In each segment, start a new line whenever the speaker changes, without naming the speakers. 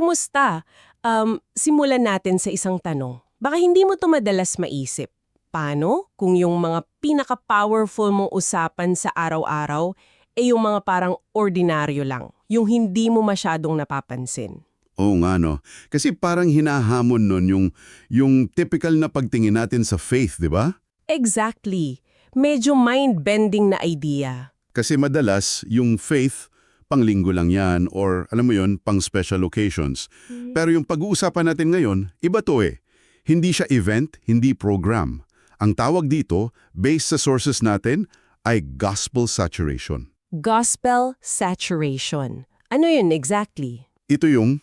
kumusta? Um, simulan natin sa isang tanong. Baka hindi mo to madalas maisip. Paano kung yung mga pinaka-powerful mong usapan sa araw-araw ay yung mga parang ordinaryo lang, yung hindi mo masyadong napapansin?
Oo nga no. Kasi parang hinahamon nun yung, yung typical na pagtingin natin sa faith, di ba?
Exactly. Medyo mind-bending na idea.
Kasi madalas, yung faith, panglinggo lang yan or alam mo yon pang special occasions. Pero yung pag-uusapan natin ngayon, iba to eh. Hindi siya event, hindi program. Ang tawag dito, based sa sources natin, ay gospel saturation.
Gospel saturation. Ano yun exactly?
Ito yung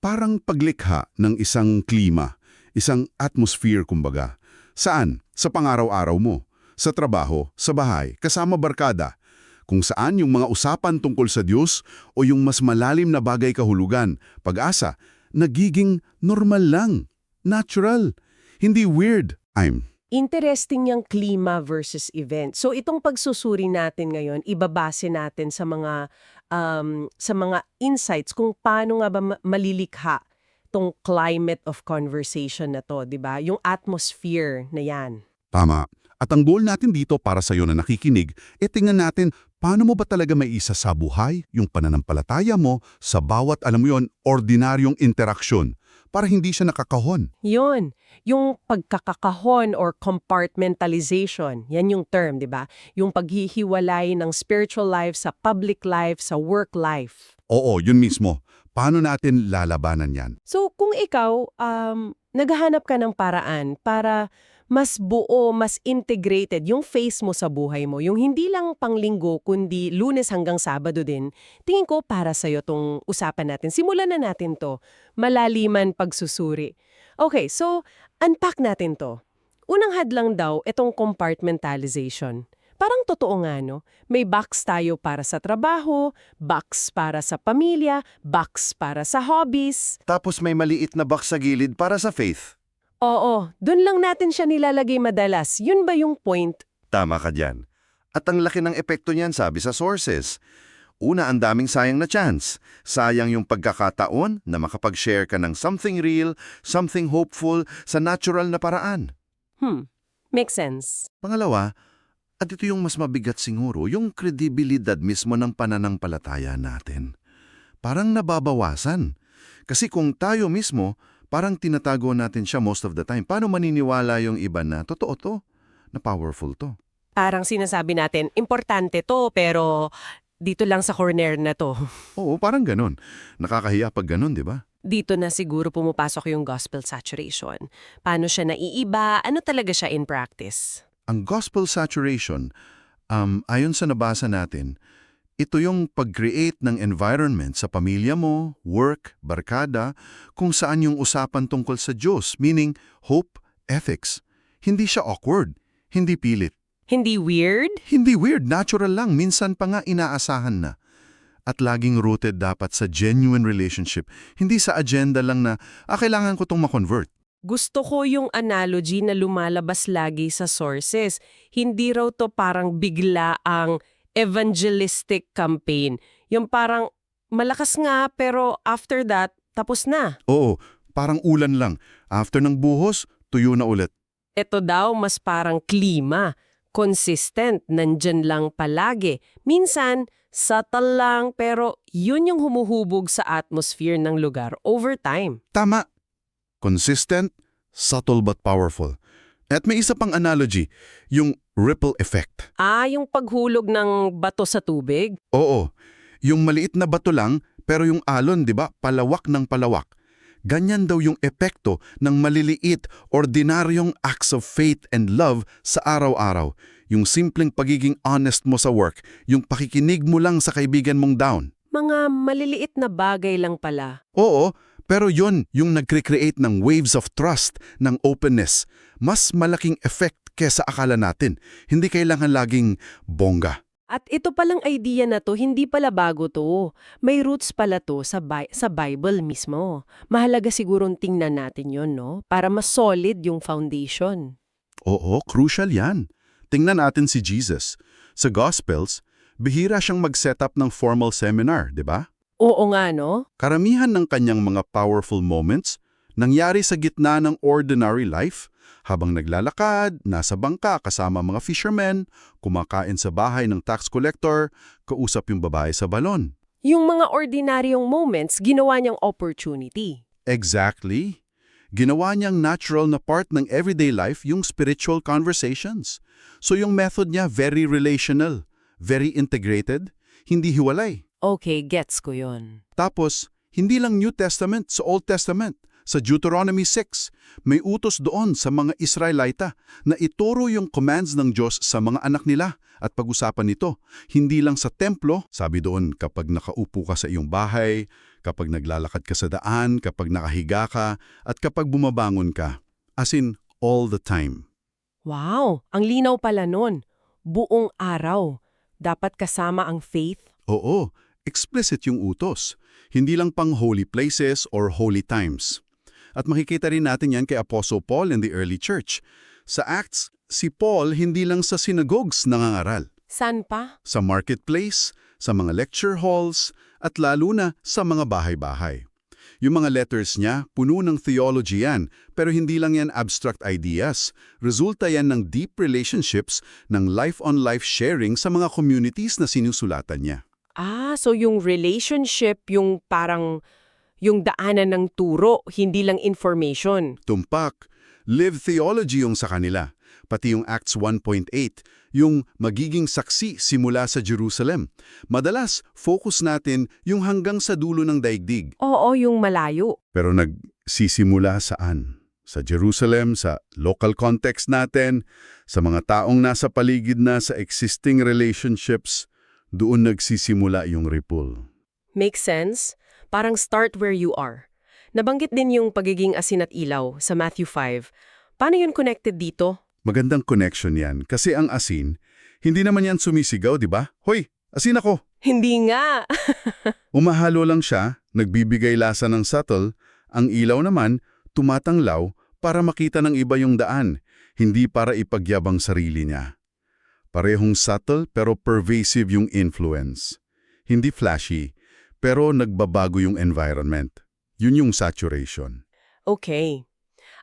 parang paglikha ng isang klima, isang atmosphere kumbaga. Saan? Sa pangaraw-araw mo, sa trabaho, sa bahay, kasama barkada, kung saan yung mga usapan tungkol sa Diyos o yung mas malalim na bagay kahulugan, pag-asa, nagiging normal lang, natural, hindi weird. I'm
Interesting yung klima versus event. So itong pagsusuri natin ngayon, ibabase natin sa mga um, sa mga insights kung paano nga ba ma- malilikha tong climate of conversation na to, 'di ba? Yung atmosphere na 'yan.
Tama. At ang goal natin dito para sa iyo na nakikinig, e tingnan natin paano mo ba talaga may isa sa buhay yung pananampalataya mo sa bawat, alam mo yon, ordinaryong interaksyon para hindi siya nakakahon.
Yun, yung pagkakakahon or compartmentalization, yan yung term, di ba? Yung paghihiwalay ng spiritual life sa public life, sa work life.
Oo, yun mismo. Paano natin lalabanan yan?
So kung ikaw, um, naghahanap ka ng paraan para mas buo, mas integrated yung face mo sa buhay mo, yung hindi lang panglinggo kundi lunes hanggang sabado din, tingin ko para sa'yo tong usapan natin. Simulan na natin to. Malaliman pagsusuri. Okay, so unpack natin to. Unang hadlang daw, itong compartmentalization. Parang totoo nga, no? May box tayo para sa trabaho, box para sa pamilya, box para sa hobbies.
Tapos may maliit na box sa gilid para sa faith.
Oo, dun lang natin siya nilalagay madalas. Yun ba yung point?
Tama ka dyan. At ang laki ng epekto niyan sabi sa sources. Una, ang daming sayang na chance. Sayang yung pagkakataon na makapag-share ka ng something real, something hopeful sa natural na paraan.
Hmm, makes sense.
Pangalawa, at ito yung mas mabigat siguro, yung kredibilidad mismo ng pananampalataya natin. Parang nababawasan. Kasi kung tayo mismo, parang tinatago natin siya most of the time. Paano maniniwala yung iba na totoo to? Na powerful to?
Parang sinasabi natin, importante to pero dito lang sa corner na to.
Oo, parang ganun. Nakakahiya pag ganun, di ba?
Dito na siguro pumapasok yung gospel saturation. Paano siya naiiba? Ano talaga siya in practice?
Ang gospel saturation, um, ayon sa nabasa natin, ito yung pag-create ng environment sa pamilya mo, work, barkada, kung saan yung usapan tungkol sa Diyos, meaning hope, ethics. Hindi siya awkward, hindi pilit.
Hindi weird?
Hindi weird, natural lang, minsan pa nga inaasahan na. At laging rooted dapat sa genuine relationship, hindi sa agenda lang na, ah, kailangan ko tong makonvert.
Gusto ko yung analogy na lumalabas lagi sa sources. Hindi raw to parang bigla ang evangelistic campaign. Yung parang malakas nga pero after that, tapos na.
Oo, parang ulan lang. After ng buhos, tuyo na ulit.
Ito daw mas parang klima. Consistent, nandyan lang palagi. Minsan, subtle lang pero yun yung humuhubog sa atmosphere ng lugar over time.
Tama. Consistent, subtle but powerful. At may isa pang analogy, yung ripple effect.
Ah, yung paghulog ng bato sa tubig?
Oo, yung maliit na bato lang pero yung alon, di ba, palawak ng palawak. Ganyan daw yung epekto ng maliliit, ordinaryong acts of faith and love sa araw-araw. Yung simpleng pagiging honest mo sa work, yung pakikinig mo lang sa kaibigan mong down.
Mga maliliit na bagay lang pala.
Oo, pero yon yung nagre-create ng waves of trust, ng openness. Mas malaking effect kesa akala natin. Hindi kailangan laging bongga.
At ito palang idea na to, hindi pala bago to. May roots pala to sa, Bi- sa Bible mismo. Mahalaga sigurong tingnan natin yon no? Para mas solid yung foundation.
Oo, crucial yan. Tingnan natin si Jesus. Sa Gospels, bihira siyang mag-set up ng formal seminar, di ba?
Oo nga, no?
Karamihan ng kanyang mga powerful moments nangyari sa gitna ng ordinary life habang naglalakad, nasa bangka kasama mga fishermen, kumakain sa bahay ng tax collector, kausap yung babae sa balon.
Yung mga ordinaryong moments, ginawa niyang opportunity.
Exactly. Ginawa niyang natural na part ng everyday life yung spiritual conversations. So yung method niya very relational, very integrated, hindi hiwalay.
Okay, gets ko yon.
Tapos, hindi lang New Testament, sa Old Testament, sa Deuteronomy 6, may utos doon sa mga Israelita na ituro yung commands ng Diyos sa mga anak nila at pag-usapan nito. Hindi lang sa templo, sabi doon kapag nakaupo ka sa iyong bahay, kapag naglalakad ka sa daan, kapag nakahiga ka, at kapag bumabangon ka. As in, all the time.
Wow, ang linaw pala nun. Buong araw. Dapat kasama ang faith.
Oo, explicit yung utos. Hindi lang pang holy places or holy times. At makikita rin natin yan kay Apostle Paul in the early church. Sa Acts, si Paul hindi lang sa synagogues nangangaral.
San pa?
Sa marketplace, sa mga lecture halls, at lalo na sa mga bahay-bahay. Yung mga letters niya, puno ng theology yan, pero hindi lang yan abstract ideas. Resulta yan ng deep relationships ng life-on-life sharing sa mga communities na sinusulatan niya.
Ah, so yung relationship, yung parang yung daanan ng turo, hindi lang information.
Tumpak, live theology yung sa kanila. Pati yung Acts 1.8, yung magiging saksi simula sa Jerusalem. Madalas, focus natin yung hanggang sa dulo ng daigdig.
Oo, yung malayo.
Pero nagsisimula saan? Sa Jerusalem, sa local context natin, sa mga taong nasa paligid na sa existing relationships, doon nagsisimula yung ripple.
Makes sense? Parang start where you are. Nabanggit din yung pagiging asin at ilaw sa Matthew 5. Paano yun connected dito?
Magandang connection yan kasi ang asin, hindi naman yan sumisigaw, di ba? Hoy, asin ako!
Hindi nga.
Umahalo lang siya, nagbibigay lasa ng subtle, ang ilaw naman tumatanglaw para makita ng iba yung daan, hindi para ipagyabang sarili niya. Parehong subtle pero pervasive yung influence. Hindi flashy, pero nagbabago yung environment. Yun yung saturation.
Okay.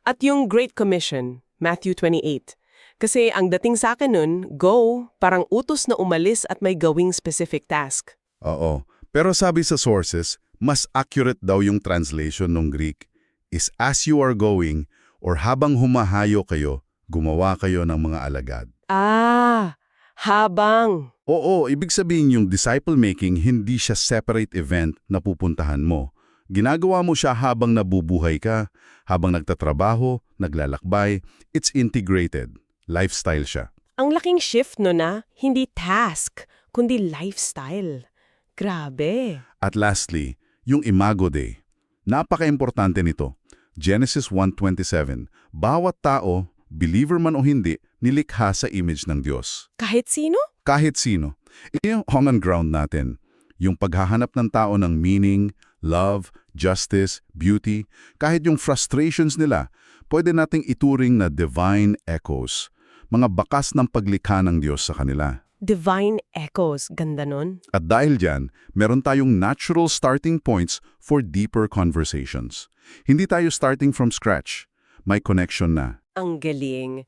At yung Great Commission, Matthew 28. Kasi ang dating sa akin nun, go, parang utos na umalis at may gawing specific task.
Oo, pero sabi sa sources, mas accurate daw yung translation ng Greek is as you are going or habang humahayo kayo, gumawa kayo ng mga alagad.
Ah, habang.
Oo, ibig sabihin yung disciple-making hindi siya separate event na pupuntahan mo. Ginagawa mo siya habang nabubuhay ka, habang nagtatrabaho, naglalakbay. It's integrated. Lifestyle siya.
Ang laking shift no na, hindi task, kundi lifestyle. Grabe.
At lastly, yung Imago Day. Napaka-importante nito. Genesis 1.27, bawat tao, believer man o hindi, nilikha sa image ng Diyos.
Kahit sino?
Kahit sino. Ito yung common ground natin. Yung paghahanap ng tao ng meaning, love, justice, beauty, kahit yung frustrations nila, pwede nating ituring na divine echoes, mga bakas ng paglikha ng Diyos sa kanila.
Divine echoes. Ganda nun.
At dahil dyan, meron tayong natural starting points for deeper conversations. Hindi tayo starting from scratch. May connection na.
Ang galing.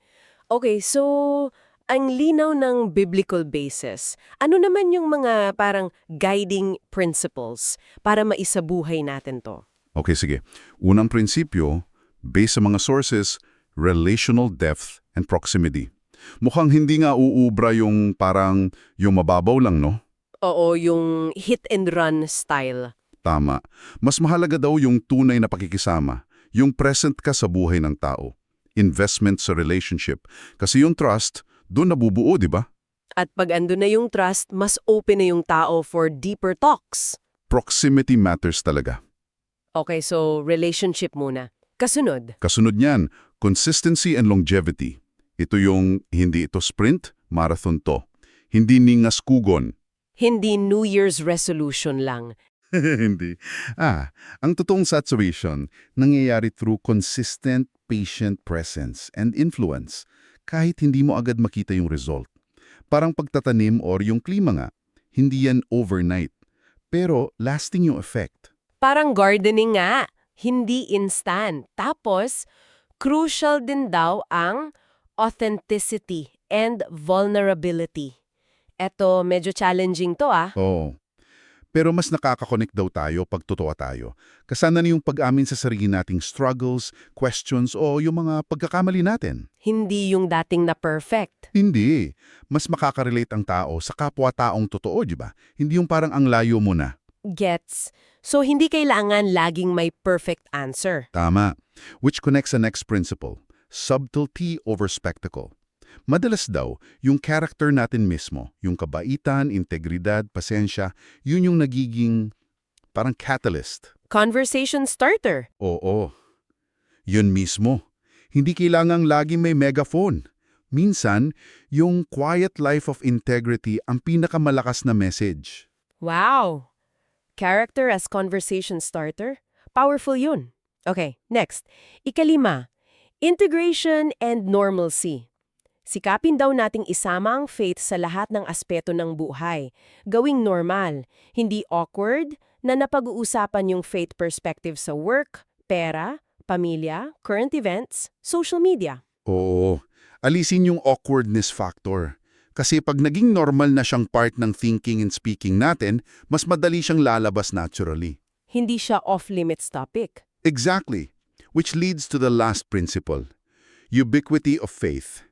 Okay, so ang linaw ng biblical basis. Ano naman yung mga parang guiding principles para maisabuhay natin to?
Okay, sige. Unang prinsipyo, based sa mga sources, relational depth and proximity. Mukhang hindi nga uubra yung parang yung mababaw lang, no?
Oo, yung hit and run style.
Tama. Mas mahalaga daw yung tunay na pakikisama, yung present ka sa buhay ng tao. Investment sa relationship. Kasi yung trust, doon nabubuo, di ba?
At pag ando na yung trust, mas open na yung tao for deeper talks.
Proximity matters talaga.
Okay, so relationship muna. Kasunod,
Kasunod niyan, consistency and longevity. Ito yung hindi ito sprint, marathon to. Hindi ningas kugon.
hindi New Year's resolution lang.
hindi. Ah, ang totoong saturation nangyayari through consistent, patient presence and influence kahit hindi mo agad makita yung result. Parang pagtatanim or yung klima nga, hindi yan overnight. pero lasting yung effect.
Parang gardening nga, hindi instant. Tapos, crucial din daw ang authenticity and vulnerability. Eto, medyo challenging to ah.
Oo. Pero mas nakakakonek daw tayo pag totoo tayo. Kasana na yung pag-amin sa sarili nating struggles, questions o yung mga pagkakamali natin.
Hindi yung dating na perfect.
Hindi. Mas makakarelate ang tao sa kapwa-taong totoo, di ba? Hindi yung parang ang layo mo na.
Gets. So, hindi kailangan laging may perfect answer.
Tama. Which connects sa next principle, subtlety over spectacle. Madalas daw, yung character natin mismo, yung kabaitan, integridad, pasensya, yun yung nagiging parang catalyst.
Conversation starter.
Oo. Yun mismo. Hindi kailangang lagi may megaphone. Minsan, yung quiet life of integrity ang pinakamalakas na message.
Wow! Character as conversation starter? Powerful yun. Okay, next. Ikalima, integration and normalcy. Sikapin daw nating isama ang faith sa lahat ng aspeto ng buhay. Gawing normal, hindi awkward, na napag-uusapan yung faith perspective sa work, pera, pamilya, current events, social media.
Oo. Alisin yung awkwardness factor. Kasi pag naging normal na siyang part ng thinking and speaking natin, mas madali siyang lalabas naturally.
Hindi siya off-limits topic.
Exactly. Which leads to the last principle. Ubiquity of faith.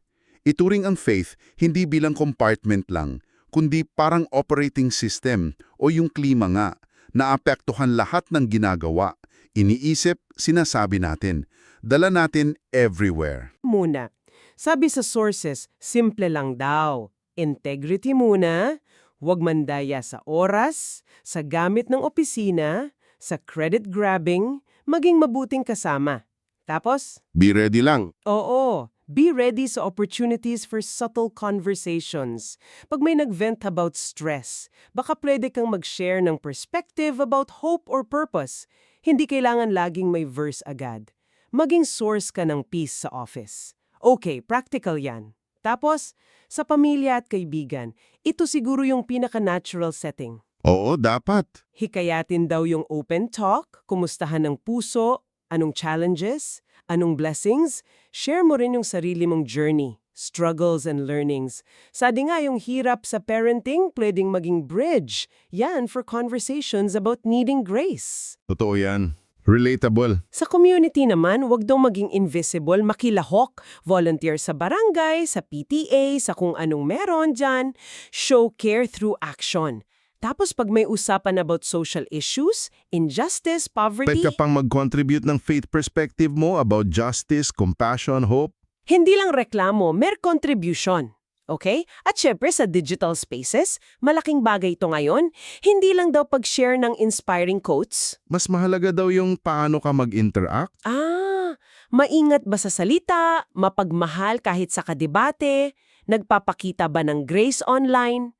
Ituring ang faith hindi bilang compartment lang, kundi parang operating system o yung klima nga, na apektuhan lahat ng ginagawa, iniisip, sinasabi natin, dala natin everywhere.
muna. Sabi sa sources, simple lang daw. Integrity muna, huwag mandaya sa oras, sa gamit ng opisina, sa credit grabbing, maging mabuting kasama. Tapos,
Be ready lang.
oo, be ready sa opportunities for subtle conversations. Pag may nag-vent about stress, baka pwede kang mag-share ng perspective about hope or purpose. Hindi kailangan laging may verse agad. Maging source ka ng peace sa office. Okay, practical yan. Tapos, sa pamilya at kaibigan, ito siguro yung pinaka-natural setting.
Oo, dapat.
Hikayatin daw yung open talk, kumustahan ng puso, anong challenges, anong blessings, share mo rin yung sarili mong journey, struggles and learnings. Sadi nga yung hirap sa parenting pwedeng maging bridge. Yan for conversations about needing grace.
Totoo yan. Relatable.
Sa community naman, wag daw maging invisible, makilahok, volunteer sa barangay, sa PTA, sa kung anong meron dyan. Show care through action. Tapos pag may usapan about social issues, injustice, poverty,
Pwede ka pang mag-contribute ng faith perspective mo about justice, compassion, hope.
hindi lang reklamo, mer contribution. Okay? At syempre sa digital spaces, malaking bagay ito ngayon. Hindi lang daw pag-share ng inspiring quotes.
Mas mahalaga daw yung paano ka mag-interact.
Ah, maingat ba sa salita, mapagmahal kahit sa kadebate, nagpapakita ba ng grace online?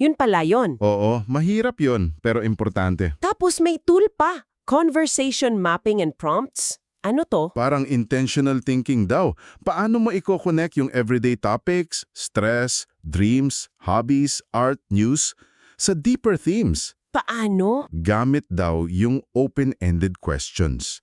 Yun pala yun.
Oo, mahirap yon pero importante.
Tapos may tool pa, conversation mapping and prompts. Ano to?
Parang intentional thinking daw. Paano mo i-connect yung everyday topics, stress, dreams, hobbies, art, news, sa deeper themes?
Paano?
Gamit daw yung open-ended questions.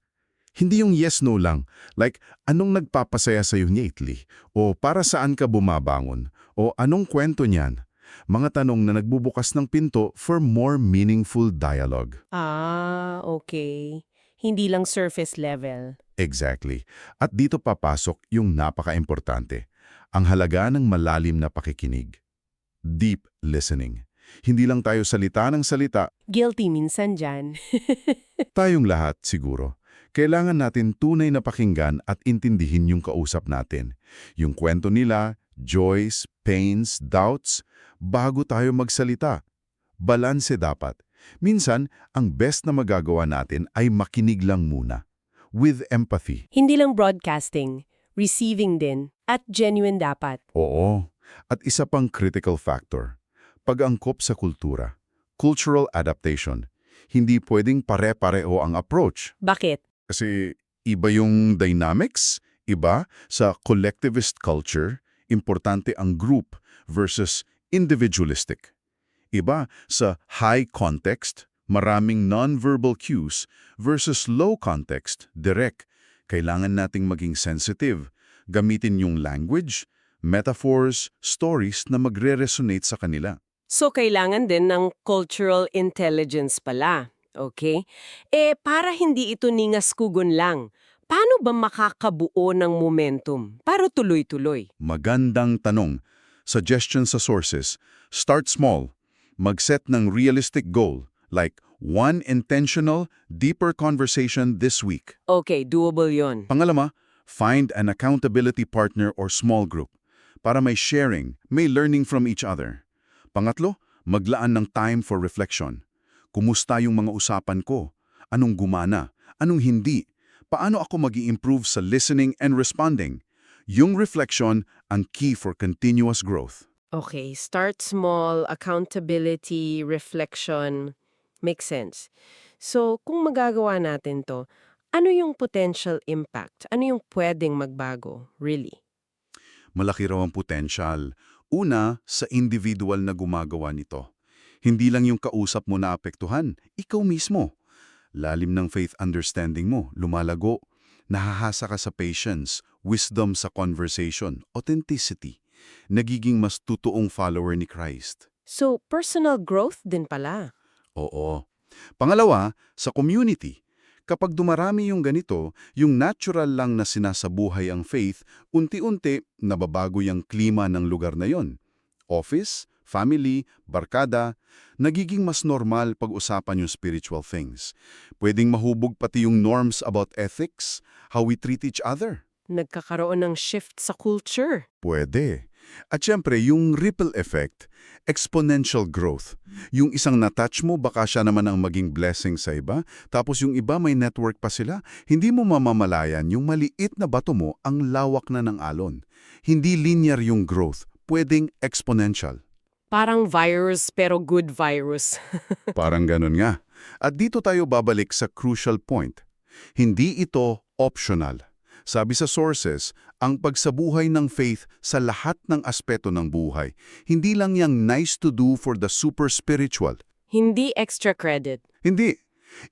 Hindi yung yes-no lang, like anong nagpapasaya sa'yo lately? O para saan ka bumabangon? O anong kwento niyan? Mga tanong na nagbubukas ng pinto for more meaningful dialogue.
Ah, okay. Hindi lang surface level.
Exactly. At dito papasok yung napaka-importante. Ang halaga ng malalim na pakikinig. Deep listening. Hindi lang tayo salita ng salita,
Guilty minsan dyan.
tayong lahat siguro. Kailangan natin tunay na pakinggan at intindihin yung kausap natin. Yung kwento nila, joys, pains, doubts, bago tayo magsalita. Balanse dapat. Minsan, ang best na magagawa natin ay makinig lang muna. With empathy.
Hindi lang broadcasting, receiving din, at genuine dapat.
Oo. At isa pang critical factor, pag-angkop sa kultura, cultural adaptation. Hindi pwedeng pare-pareho ang approach.
Bakit?
Kasi iba yung dynamics, iba sa collectivist culture, importante ang group versus individualistic. Iba sa high context, Maraming non-verbal cues versus low context, direct. Kailangan nating maging sensitive. Gamitin yung language, metaphors, stories na magre-resonate sa kanila.
So, kailangan din ng cultural intelligence pala. Okay? Eh, para hindi ito ningas kugon lang, paano ba makakabuo ng momentum para tuloy-tuloy?
Magandang tanong. Suggestion sa sources. Start small. Mag-set ng realistic goal, like one intentional, deeper conversation this week.
Okay, doable yon.
Pangalama, find an accountability partner or small group para may sharing, may learning from each other. Pangatlo, maglaan ng time for reflection. Kumusta yung mga usapan ko? Anong gumana? Anong hindi? Paano ako mag improve sa listening and responding? Yung reflection ang key for continuous growth.
Okay, start small, accountability, reflection. Makes sense. So, kung magagawa natin to, ano yung potential impact? Ano yung pwedeng magbago? Really?
Malaki raw ang potential. Una, sa individual na gumagawa nito. Hindi lang yung kausap mo na apektuhan, ikaw mismo. Lalim ng faith understanding mo, lumalago. Nahahasa ka sa patience, wisdom sa conversation, authenticity. Nagiging mas totoong follower ni Christ.
So, personal growth din pala.
Oo. Pangalawa, sa community. Kapag dumarami yung ganito, yung natural lang na sinasabuhay ang faith, unti-unti nababago yung klima ng lugar na yon. Office, family, barkada, nagiging mas normal pag-usapan yung spiritual things. Pwedeng mahubog pati yung norms about ethics, how we treat each other.
Nagkakaroon ng shift sa culture.
Pwede. At syempre, yung ripple effect, exponential growth. Yung isang natouch mo, baka siya naman ang maging blessing sa iba, tapos yung iba may network pa sila, hindi mo mamamalayan yung maliit na bato mo ang lawak na ng alon. Hindi linear yung growth, pwedeng exponential.
Parang virus pero good virus.
Parang ganun nga. At dito tayo babalik sa crucial point. Hindi ito optional. Sabi sa sources, ang pagsabuhay ng faith sa lahat ng aspeto ng buhay, hindi lang yang nice to do for the super spiritual.
Hindi extra credit.
Hindi.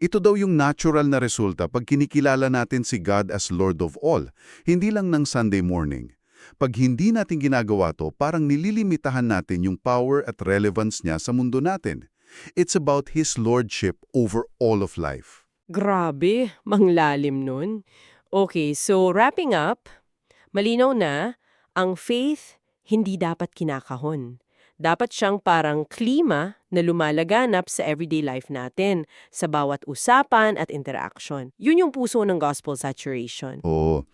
Ito daw yung natural na resulta pag kinikilala natin si God as Lord of all, hindi lang ng Sunday morning. Pag hindi natin ginagawa to, parang nililimitahan natin yung power at relevance niya sa mundo natin. It's about His Lordship over all of life.
Grabe, manglalim nun. Okay, so wrapping up, malinaw na, ang faith hindi dapat kinakahon. Dapat siyang parang klima na lumalaganap sa everyday life natin, sa bawat usapan at interaction. Yun yung puso ng gospel saturation.
Oo.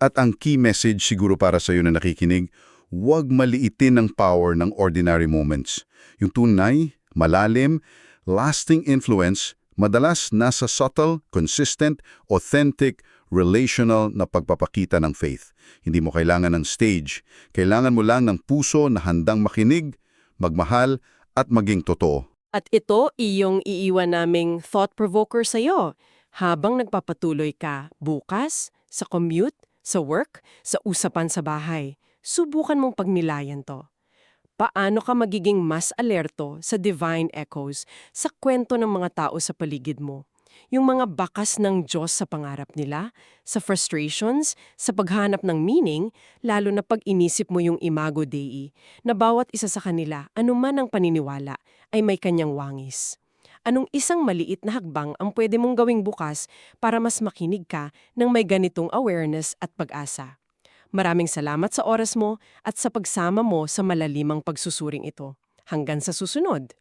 At ang key message siguro para sa iyo na nakikinig, huwag maliitin ang power ng ordinary moments. Yung tunay, malalim, lasting influence, madalas nasa subtle, consistent, authentic, relational na pagpapakita ng faith. Hindi mo kailangan ng stage. Kailangan mo lang ng puso na handang makinig, magmahal, at maging totoo.
At ito iyong iiwan naming thought provoker sa iyo habang nagpapatuloy ka bukas, sa commute, sa work, sa usapan sa bahay. Subukan mong pagnilayan to. Paano ka magiging mas alerto sa divine echoes sa kwento ng mga tao sa paligid mo? Yung mga bakas ng Diyos sa pangarap nila, sa frustrations, sa paghanap ng meaning, lalo na pag inisip mo yung imago Dei, na bawat isa sa kanila, anuman ang paniniwala, ay may kanyang wangis. Anong isang maliit na hakbang ang pwede mong gawing bukas para mas makinig ka ng may ganitong awareness at pag-asa? Maraming salamat sa oras mo at sa pagsama mo sa malalimang pagsusuring ito. Hanggang sa susunod.